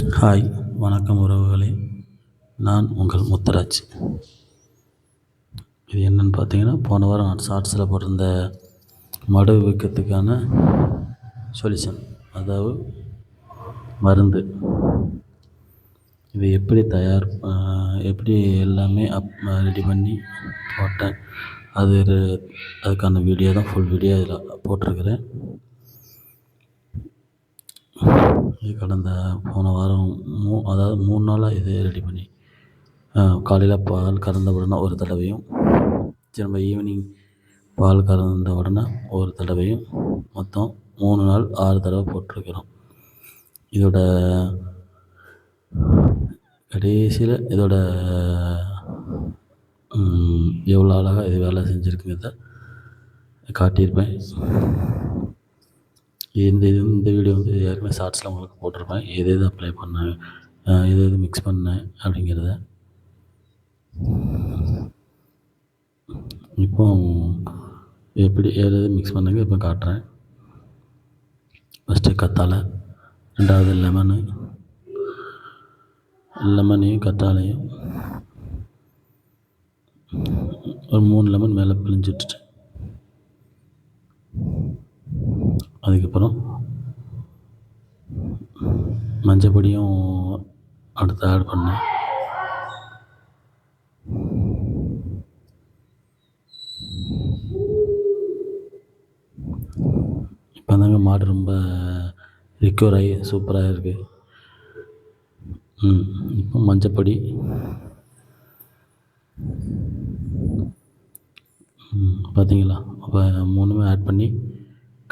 Hi வணக்கம் உறவுகளே. நான் உங்கள் முத்துராஜ். இது என்னென்னு பார்த்தீங்கன்னா போன வாரம் நான் ஷார்ட்ஸில் போட்டிருந்த மடு வீக்கத்துக்கான சொல்யூஷன் அதாவது மருந்து. இது எப்படி தயார் எப்படி எல்லாமே அப் ரெடி பண்ணி போட்டேன் அது அதுக்கான வீடியோ தான் ஃபுல் வீடியோ இதில் போட்டிருக்கிறேன் இது கடந்த போன வாரம் மூ அதாவது மூணு நாளாக இது ரெடி பண்ணி காலையில் பால் கறந்த உடனே ஒரு தடவையும் திரும்ப ஈவினிங் பால் கறந்த உடனே ஒரு தடவையும் மொத்தம் மூணு நாள் ஆறு தடவை போட்டிருக்கிறோம். இதோட கடைசியில் இதோட எவ்வளோ அழகாக இது வேலை செஞ்சுருக்குங்கிறத காட்டியிருப்பேன். இந்த இது இந்த வீடியோ வந்து ஏற்கனவே ஷார்ட்ஸில் உங்களுக்கு போட்டிருப்பேன். எது எது அப்ளை பண்ணேன் எது எது மிக்ஸ் பண்ணேன் அப்படிங்கிறத. இப்போ எப்படி எது எது மிக்ஸ் பண்ணுங்க இப்போ காட்டுறேன். ஃபஸ்ட்டு கத்தாழை ரெண்டாவது லெமனு லெமனையும் கத்தாழையும். ஒரு மூணு லெமன் மேலே பிழிஞ்சிட்டு அதுக்கப்புறம் மஞ்சள் பொடியும் அடுத்து ஆட் பண்ணேன். இப்போ தாங்க மாடு ரொம்ப ரிக்கவர் ஆகி சூப்பராக இருக்குது ம் இப்போ மஞ்சப்பொடி. பார்த்தீங்களா அப்போ மூணுமே ஆட் பண்ணி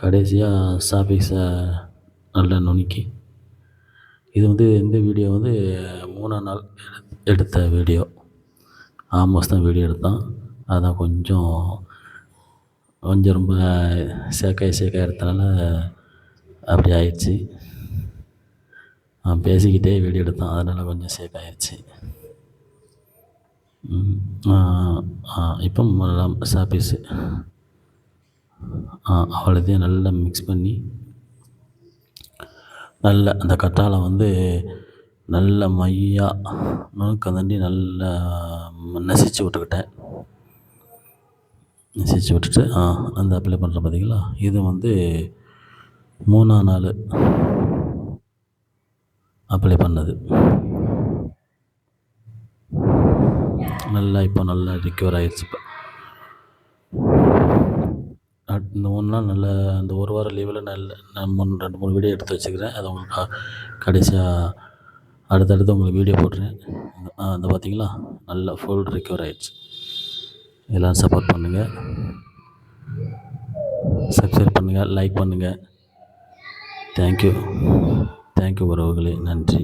கடைசியாக சாஃபிக்ஸை நல்லா நுணுக்கி. இது வந்து இந்த வீடியோ வந்து மூணாம் நாள் எடுத்த வீடியோ ஆமோஸ் தான் வீடியோ எடுத்தான். அதான் கொஞ்சம் கொஞ்சம் ரொம்ப சேக்காய் சேக்காய் எடுத்தனால அப்படி ஆயிடுச்சு. பேசிக்கிட்டே வீடியோ எடுத்தான். அதனால் கொஞ்சம் சேக்காயிருச்சு இப்போ சாப்பீஸு அவ்வளோதையும் நல்லா மிக்ஸ் பண்ணி நல்ல அந்த கற்றாழை வந்து நல்ல மையாக நுணுக்கந்தண்டி நல்லா நசிச்சு விட்டுக்கிட்டேன். நசிச்சு விட்டுட்டு அந்த அப்ளை பண்ணுறேன் பார்த்தீங்களா இது வந்து மூணாம் நாள் அப்ளை பண்ணது. நல்லா இப்போ நல்லா ரிக்கவர் ஆகிடுச்சு இப்போ இந்த மூணு நாள் நல்ல இந்த ஒரு வாரம் லீவில் நல்ல நான் மூணு ரெண்டு மூணு வீடியோ எடுத்து வச்சுக்கிறேன். அதை உங்களுக்கு கடைசியாக அடுத்தடுத்து உங்களுக்கு வீடியோ போடுறேன். அந்த பார்த்தீங்களா நல்லா ஃபுல் ரிக்கவர் ஆகிடுச்சு எல்லோரும் சப்போர்ட் பண்ணுங்கள் சப்ஸ்கிரைப் பண்ணுங்கள் லைக் பண்ணுங்கள் தேங்க்யூ தேங்க்யூ உறவுகளே நன்றி.